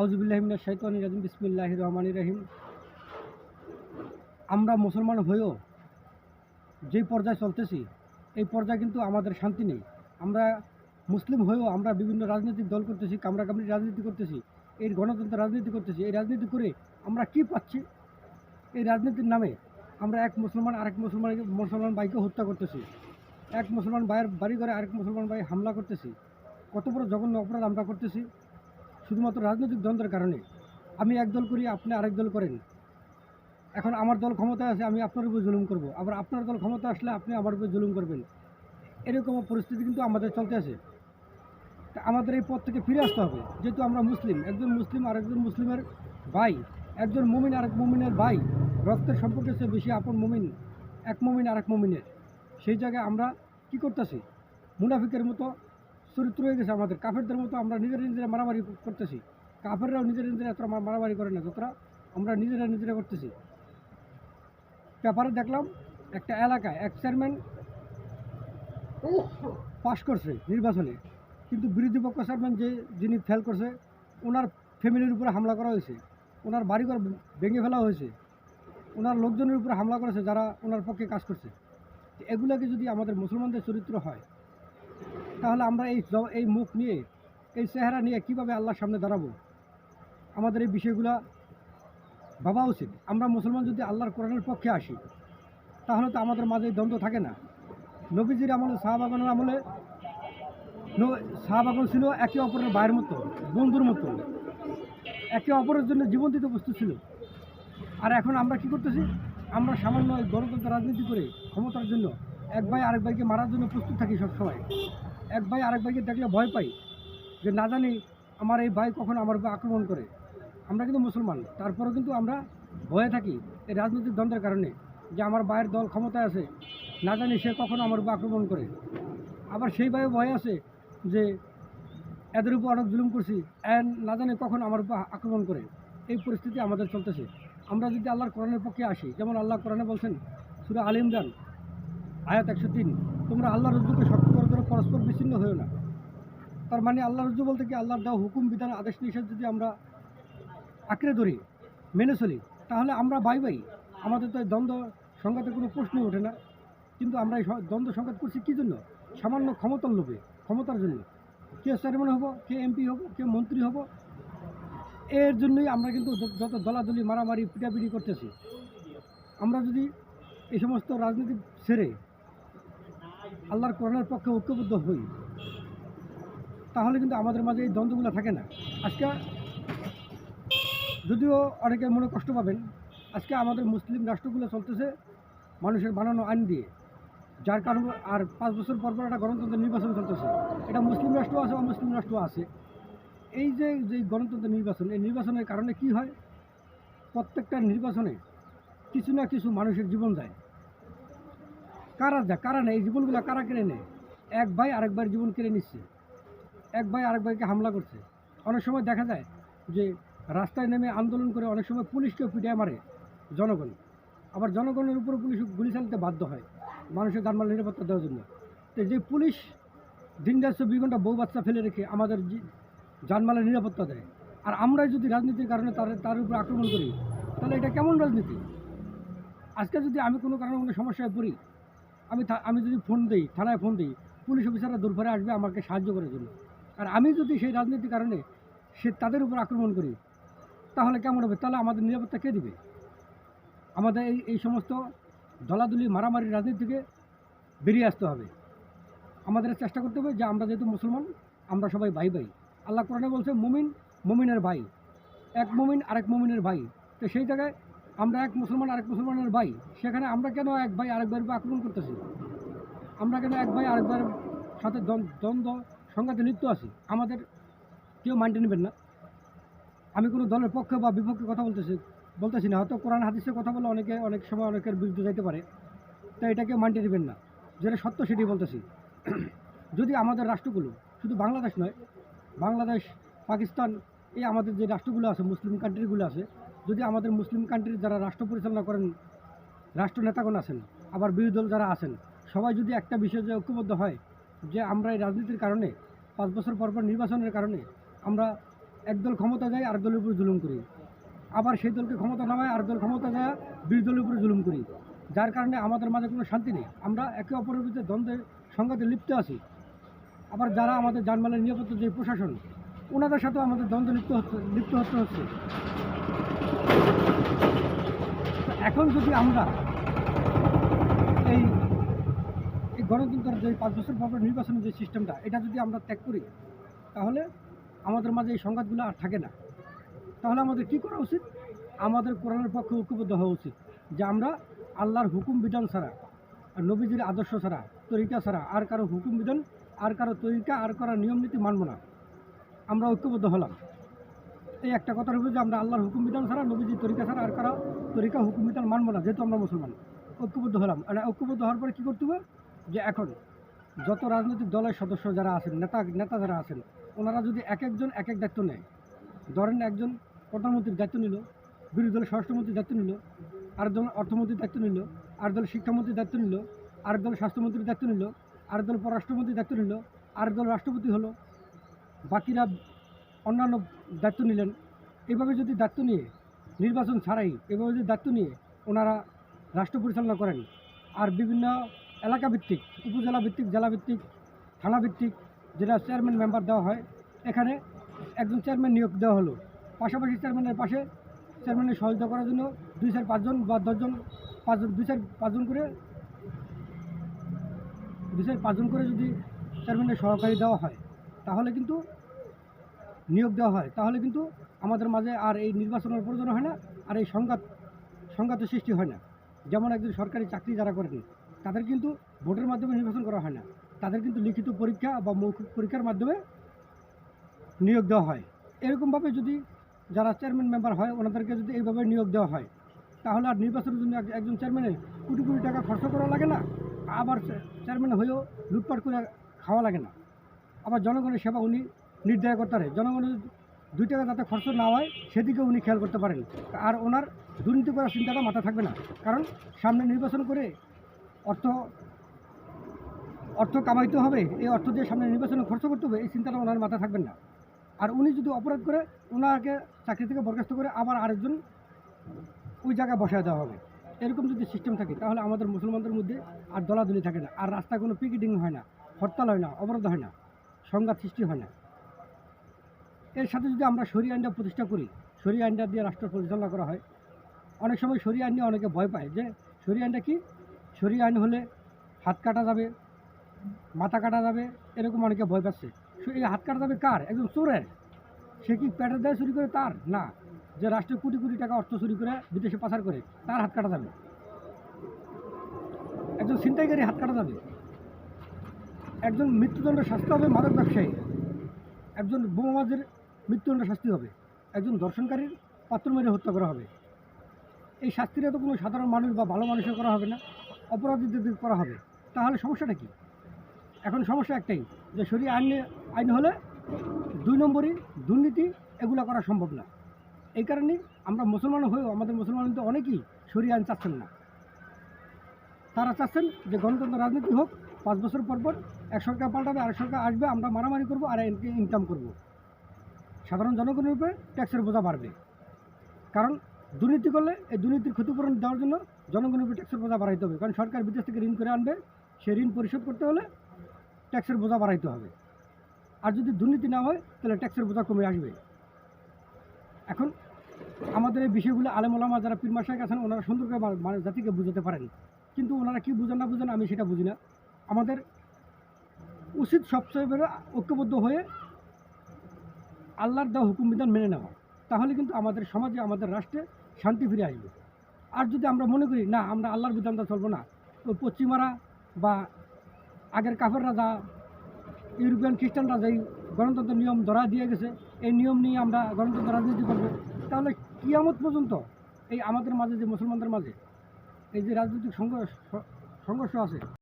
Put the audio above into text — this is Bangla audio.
আউজুবিল্লাহমিনা শৈতানি রাজিম বিসমিল্লাহ রহমান রহিম। আমরা মুসলমান হয়েও যেই পর্যায়ে চলতেছি, এই পর্যায়ে কিন্তু আমাদের শান্তি নেই। আমরা মুসলিম হয়েও আমরা বিভিন্ন রাজনৈতিক দল করতেছি, কামড়াকামড়ি রাজনীতি করতেছি, এই গণতন্ত্র রাজনীতি করতেছি, এই রাজনীতি করে আমরা কি পাচ্ছি? এই রাজনীতির নামে আমরা এক মুসলমান, আরেক মুসলমান মুসলমান ভাইকে হত্যা করতেছি। এক মুসলমান ভাইয়ের বাড়ি ঘরে আরেক মুসলমান ভাই হামলা করতেছি। কত বড় জঘন্য অপরাধ আমরা করতেছি। শুধুমাত্র রাজনৈতিক দ্বন্দ্বের কারণে। আমি এক দল করি, আপনি আরেক দল করেন। এখন আমার দল ক্ষমতায় আছে, আমি আপনার উপর জুলুম করব। আবার আপনার দল ক্ষমতা আসলে আপনি আমার উপর জুলুম করবেন। এরকম পরিস্থিতি কিন্তু আমাদের চলতে আছে। আমাদের এই পথ থেকে ফিরে আসতে হবে। যেহেতু আমরা মুসলিম, একজন মুসলিম আরেকজন মুসলিমের ভাই, একজন মুমিন আরেক মুমিনের ভাই, রক্তের সম্পর্কে চেয়ে বেশি আপন মুমিন, এক মুমিন আরেক মুমিনের। সেই জায়গায় আমরা কি করতেছি? মুনাফিকের মতো চরিত্র হয়ে গেছে আমাদের। কাফেরদের মতো আমরা নিজেরা নিজেরা মারামারি করতেছি। কাফেররাও নিজেরা নিজেরা এত মারামারি করে না, যতটা আমরা নিজেরা নিজেরা করতেছি। পেপারে দেখলাম, একটা এলাকায় এক চেয়ারম্যান পাশ করছে নির্বাচনে। কিন্তু বিরোধী পক্ষ চেয়ারম্যান যে, যিনি ফেল করছে, ওনার ফ্যামিলির উপরে হামলা করা হয়েছে। ওনার বাড়িঘর ভেঙে ফেলা হয়েছে। ওনার লোকজনের উপরে হামলা করেছে যারা ওনার পক্ষে কাজ করছে। এগুলোকে যদি আমাদের মুসলমানদের চরিত্র হয় তাহলে আমরা এই এই মুখ নিয়ে, এই চেহারা নিয়ে কীভাবে আল্লাহর সামনে দাঁড়াবো? আমাদের এই বিষয়গুলো ভাবা উচিত। আমরা মুসলমান যদি আল্লাহর কোরআনের পক্ষে আসি, তাহলে তো আমাদের মাঝে দ্বন্দ্ব থাকে না। নবীজির আমলে শাহবাগানের আমলে শাহবাগান ছিল একে অপরের ভাইয়ের মতো, বন্ধুর মতো। একে অপরের জন্য জীবন দিতে প্রস্তুত ছিল। আর এখন আমরা কি করতেছি? আমরা সামান্য গণতন্ত্র রাজনীতি করে ক্ষমতার জন্য এক ভাই আরেক ভাইকে মারার জন্য প্রস্তুত থাকি সবসময়। এক ভাই আরেক ভাইকে দেখলে ভয় পাই যে না জানি আমার এই ভাই কখন আমার উপর আক্রমণ করে। আমরা কিন্তু মুসলমান, তারপরেও কিন্তু আমরা ভয়ে থাকি এই রাজনৈতিক দ্বন্দ্বের কারণে যে আমার ভাইয়ের দল ক্ষমতায় আছে, না জানি সে কখন আমার উপর আক্রমণ করে। আবার সেই ভাইও ভয় আছে যে এদের উপর অনেক জুলুম করছি অ্যান্ড না জানি কখন আমার উপর আক্রমণ করে। এই পরিস্থিতি আমাদের চলতেছে। আমরা যদি আল্লাহর কোরআনের পক্ষে আসি, যেমন আল্লাহ কোরআনে বলছেন, সুরা আল ইমরান, আয়াত একশো তিন, তোমরা আল্লাহর রজ্জুকে শক্ত পরস্পর বিচ্ছিন্ন হয়েও না। তার মানে আল্লাহ রজ্জু বলতে কি, আল্লাহর দেওয়া হুকুম, বিধান, আদেশ, নিষেধ যদি আমরা আঁকড়ে ধরি, মেনে চলি, তাহলে আমরা বাই বাই। আমাদের তো দ্বন্দ্ব সংঘাতের কোনো প্রশ্নই ওঠে না। কিন্তু আমরা এই দ্বন্দ্ব সংঘাত করছি কী জন্য? সামান্য ক্ষমতার লোভে, ক্ষমতার জন্য। কে চেয়ারম্যান হব, কে এমপি হব, কে মন্ত্রী হব, এর জন্যই আমরা কিন্তু যত দলাদলি, মারামারি, পিটাপিটি করতেছি। আমরা যদি এই সমস্ত রাজনীতি ছেড়ে আল্লাহর কোরআনের পক্ষে ঐক্যবদ্ধ হই, তাহলে কিন্তু আমাদের মাঝে এই দ্বন্দ্বগুলো থাকে না। আজকে যদিও অনেকে মনে কষ্ট পাবেন, আজকে আমাদের মুসলিম রাষ্ট্রগুলো চলতেছে মানুষের বানানো আইন দিয়ে, যার কারণে আর পাঁচ বছর পর পর একটা গণতন্ত্র নির্বাচন চলতেছে। এটা মুসলিম রাষ্ট্র আছে, অমুসলিম রাষ্ট্র আছে। এই যে যে গণতন্ত্র নির্বাচন, এই নির্বাচনের কারণে কি হয়? প্রত্যেকটা নির্বাচনে কিছু না কিছু মানুষের জীবন যায়। কারা যায় কারা নেয়? এই জীবনগুলো কারা কেড়ে নেয়? এক ভাই আরেক ভাইয়ের জীবন কেড়ে নিচ্ছে। এক ভাই আরেক ভাইকে হামলা করছে। অনেক সময় দেখা যায় যে রাস্তায় নেমে আন্দোলন করে অনেক সময় পুলিশকেও পিটিয়ে মারে জনগণ। আবার জনগণের উপর পুলিশ গুলি চালাতে বাধ্য হয়। মানুষের জানমাল নিরাপত্তা দেওয়ার জন্য। তো যে পুলিশ দিন রাত চব্বিশ ঘণ্টা বউ বাচ্চা ফেলে রেখে আমাদের জানমালের নিরাপত্তা দেয়। আর আমরাই যদি রাজনীতির কারণে তার তার উপর আক্রমণ করি, তাহলে এটা কেমন রাজনীতি? আজকে যদি আমি কোনো কারণে কোনো সমস্যায় পড়ি আমি আমি যদি ফোন দিই, থানায় ফোন দিই, পুলিশ অফিসাররা দুর্ভরে আসবে, আমাকে সাহায্য করার জন্য। আর আমি যদি সেই রাজনীতির কারণে সে তাদের উপর আক্রমণ করি, তাহলে কেমন হবে? তাহলে আমাদের নিরাপত্তা কে দিবে? আমাদের এই এই সমস্ত দলাদলি মারামারি রাজনীতি থেকে বেরিয়ে আসতে হবে। আমাদের চেষ্টা করতে হবে যে আমরা যেহেতু মুসলমান, আমরা সবাই ভাই ভাই। আল্লাহ কোরআনে বলছে, মুমিন মুমিনের ভাই, এক মুমিন আরেক মুমিনের ভাই। তো সেই জায়গায় আমরা এক মুসলমান, আরেক মুসলমানের ভাই। সেখানে আমরা কেন এক ভাই, আরেক ভাইয়ের আক্রমণ করতেছি? আমরা কেন এক ভাই, আরেক ভাইয়ের সাথে দ্বন্দ্ব- সংঘাতে লিপ্ত আছি? আমাদের কেউ মানতে নেবেন না। আমি কোনো দলের পক্ষে বা বিপক্ষে কথা বলতেছি বলতেছি না। হয়তো কোরআন হাদিসের কথা বলে অনেকে, অনেক সময় অনেকের বিরুদ্ধে যাইতে পারে। তো এটাকে মানতে নেবেন না। যেটা সত্য সেটি বলতেছি। যদি আমাদের রাষ্ট্রগুলো, শুধু বাংলাদেশ নয়, বাংলাদেশ, পাকিস্তান, এই আমাদের যে রাষ্ট্রগুলো আছে, মুসলিম কান্ট্রিগুলো আছে যদি আমাদের মুসলিম কান্ট্রির যারা রাষ্ট্র পরিচালনা করেন, রাষ্ট্র নেতাগণ আছেন, আবার বিরোধী দল যারা আছেন, সবাই যদি একটা বিষয়ে যে ঐক্যবদ্ধ হয়, যে আমরা এই রাজনীতির কারণে, পাঁচ বছর পর পর নির্বাচনের কারণে আমরা একদল ক্ষমতা যায় আর দলের উপর জুলুম করি। আবার সেই দলকে ক্ষমতা নামায় আর দল ক্ষমতা যায়, বিরোধী দলের উপরে জুলুম করি। যার কারণে আমাদের মাঝে কোনো শান্তি নেই। আমরা একে অপরের ভিতরে দ্বন্দ্বের সংঘাতে লিপ্ত আছি। আবার যারা আমাদের যানবাহনের নিরাপত্তা যে প্রশাসন, ওনাদের সাথেও আমাদের দ্বন্দ্ব লিপ্ত হচ্ছে, লিপ্ত হতে হচ্ছে। এখন যদি আমরা এই এই গণতন্ত্রের যে পাঁচ বছর পর নির্বাচনের যে সিস্টেমটা, এটা যদি আমরা ত্যাগ করি, তাহলে আমাদের মাঝে এই সংঘাতগুলো আর থাকে না। তাহলে আমাদের কি করা উচিত? আমাদের কোরআনের পক্ষে ঐক্যবদ্ধ হওয়া উচিত যে আমরা আল্লাহর হুকুম বিধান ছাড়া আর নবীজির আদর্শ ছাড়া, তরিকা ছাড়া আর কারও হুকুম বিধান, আর কারও তরিকা, আর কারও নিয়ম নীতি মানব না। আমরা ঐক্যবদ্ধ হলাম। এই একটা কথা হলো যে আমরা আল্লাহর হুকুম বিধান ছাড়া, নবীজির তরিকা ছাড়া আর কারও তরিকা হুকুম বিধান মানব না, যেহেতু আমরা মুসলমান। ঐক্যবদ্ধ হলাম। আর ঐক্যবদ্ধ হওয়ার পরে কী করতে হবে? যে এখন যত রাজনৈতিক দলের সদস্য যারা আছেন, নেতা নেতা যারা আছেন, ওনারা যদি এক একজন এক এক দায়িত্ব নেয়, ধরেন একজন প্রধানমন্ত্রীর দায়িত্ব নিল, বিরোধী দলের স্বরাষ্ট্রমন্ত্রীর দায়িত্ব নিল আরেকজন অর্থমন্ত্রীর দায়িত্ব নিল, আর দল শিক্ষামন্ত্রীর দায়িত্ব নিল আরেক দল স্বাস্থ্যমন্ত্রীর দায়িত্ব নিল আরেক দল পররাষ্ট্রমন্ত্রীর দায়িত্ব নিল আরেক দল রাষ্ট্রপতি হলো, বাকিরা অন্যান্য দায়িত্ব নিলেন, এভাবে যদি দায়িত্ব নিয়ে, নির্বাচন ছাড়াই এভাবে যদি দায়িত্ব নিয়ে ওনারা রাষ্ট্র পরিচালনা করেন, আর বিভিন্ন এলাকা ভিত্তিক, উপজেলা ভিত্তিক, জেলা ভিত্তিক, থানা ভিত্তিক, যেটা চেয়ারম্যান মেম্বার দেওয়া হয়, এখানে একজন চেয়ারম্যান নিয়োগ দেওয়া হলো। পাশাপাশি চেয়ারম্যানের পাশে চেয়ারম্যানের সহযোগিতা করার জন্য দুই চার পাঁচজন বা দশজন, পাঁচজন, দুই চার পাঁচজন করে, দুই চার পাঁচজন করে যদি চেয়ারম্যানের সহকারী দেওয়া হয়, তাহলে কিন্তু নিয়োগ দেওয়া হয়, তাহলে কিন্তু আমাদের মাঝে আর এই নির্বাচনের প্রয়োজন হয় না, আর এই সংঘাত, সংঘাতের সৃষ্টি হয় না। যেমন একজন সরকারি চাকরি যারা করেন, তাদের কিন্তু ভোটের মাধ্যমে নির্বাচন করা হয় না। তাদের কিন্তু লিখিত পরীক্ষা বা মৌখিক পরীক্ষার মাধ্যমে নিয়োগ দেওয়া হয়। এরকমভাবে যদি যারা চেয়ারম্যান মেম্বার হয়, ওনাদেরকে যদি এইভাবে নিয়োগ দেওয়া হয়, তাহলে আর নির্বাচনের জন্য এক- একজন চেয়ারম্যানের কোটি কোটি টাকা খরচ করা লাগে না, আবার চেয়ারম্যান হয়েও লুটপাট করে খাওয়া লাগে না। আবার জনগণের সেবা উনি নির্ধারণ করতে পারে জনগণের দুই টাকা যাতে খরচ না হয় সেদিকে উনি খেয়াল করতে পারেন। আর ওনার দুর্নীতি করার চিন্তাটা মাথা থাকবে না। কারণ সামনে নির্বাচন করে অর্থ অর্থ কামাইতে হবে, এই অর্থ দিয়ে সামনে নির্বাচনে খরচ করতে হবে, এই চিন্তাটা ওনার মাথা থাকবেন না। আর উনি যদি অপরাধ করে ওনাকে চাকরি থেকে বরখাস্ত করে আবার আরেকজন ওই জায়গায় বসায় দেওয়া হবে। এরকম যদি সিস্টেম থাকে, তাহলে আমাদের মুসলমানদের মধ্যে আর দলাদলি থাকে না। আর রাস্তায় কোনো পিকেটিং হয় না, হরতাল হয় না, অবরোধ হয় না, সংঘাত সৃষ্টি হয় না। এর সাথে যদি আমরা সরিয়ে আইনটা প্রতিষ্ঠা করি, সরি আইনটা দিয়ে রাষ্ট্র পরিচালনা করা হয়, অনেক সময় সরিয়ে আইন নিয়ে অনেকে ভয় পায় যে সরি আইনটা কি? সরি আইন হলে হাত কাটা যাবে, মাথা কাটা যাবে, এরকম অনেকে ভয় পাচ্ছে। এই হাত কাটা যাবে কার? একজন চোরের। সে কি পেটের দায় চুরি করে? তার। না। যে রাষ্ট্রে কোটি কোটি টাকা অর্থ চুরি করে বিদেশে পাচার করে, তার হাত কাটা যাবে। একজন ছিনতাইকারী হাত কাটা যাবে। একজন মৃত্যুদণ্ড শাস্তি হবে মাদক ব্যবসায়ী একজন বোমাবাজের মৃত্যুদণ্ড শাস্তি হবে। একজন দর্শনকারীর পাত্র মেরে হত্যা করা হবে। এই শাস্তিটা তো কোনো সাধারণ মানুষ বা ভালো মানুষের করা হবে না, অপরাধীদের করা হবে। তাহলে সমস্যাটা কি? এখন সমস্যা একটাই, যে সরিয়ে আইন আইন হলে দুই নম্বরই দুর্নীতি, এগুলো করা সম্ভব না। এই কারণে আমরা মুসলমান হয়েও, আমাদের মুসলমান তো অনেকেই সরিয়ে আইন চাচ্ছেন না। তারা চাচ্ছেন যে গণতন্ত্র রাজনীতি হোক, পাঁচ বছর পর পর এক সরকার পাল্টাবে, আরেক সরকার আসবে, আমরা মারামারি করব, আর ইনকাম করব। সাধারণ জনগণের উপরে ট্যাক্সের বোঝা বাড়বে। কারণ দুর্নীতি করলে এই দুর্নীতির ক্ষতিপূরণ দেওয়ার জন্য জনগণের উপরে ট্যাক্সের বোঝা বাড়াইতে হবে। কারণ সরকার বিদেশ থেকে ঋণ করে আনবে, সেই ঋণ পরিশোধ করতে হলে ট্যাক্সের বোঝা বাড়াইতে হবে। আর যদি দুর্নীতি না হয়, তাহলে ট্যাক্সের বোঝা কমে আসবে। এখন আমাদের এই বিষয়গুলো আলেমোলামা যারা পীরমাশায় আছেন, ওনারা সুন্দর করে মানে জাতিকে বুঝাতে পারেন। কিন্তু ওনারা কি বুঝেন না বুঝেন, আমি সেটা বুঝি না। আমাদের উচিত সবচেয়ে বড় ঐক্যবদ্ধ হয়ে আল্লাহর দেওয়া হুকুম বিধান মেনে নেওয়া তাহলে কিন্তু আমাদের সমাজে, আমাদের রাষ্ট্রে শান্তি ফিরে আসবে। আর যদি আমরা মনে করি, না, আমরা আল্লাহর বিধানটা চলবো না। ওই পশ্চিমারা বা আগের কাফের রাজা ইউরোপিয়ান খ্রিস্টানরা যেই গণতন্ত্র নিয়ম ধরা দিয়ে গেছে, এই নিয়ম নিয়ে আমরা গণতন্ত্র রাজনীতি করব, তাহলে কিয়ামত পর্যন্ত এই আমাদের মাঝে যে মুসলমানদের মাঝে এই যে রাজনৈতিক সংঘর্ষ সংঘর্ষ আছে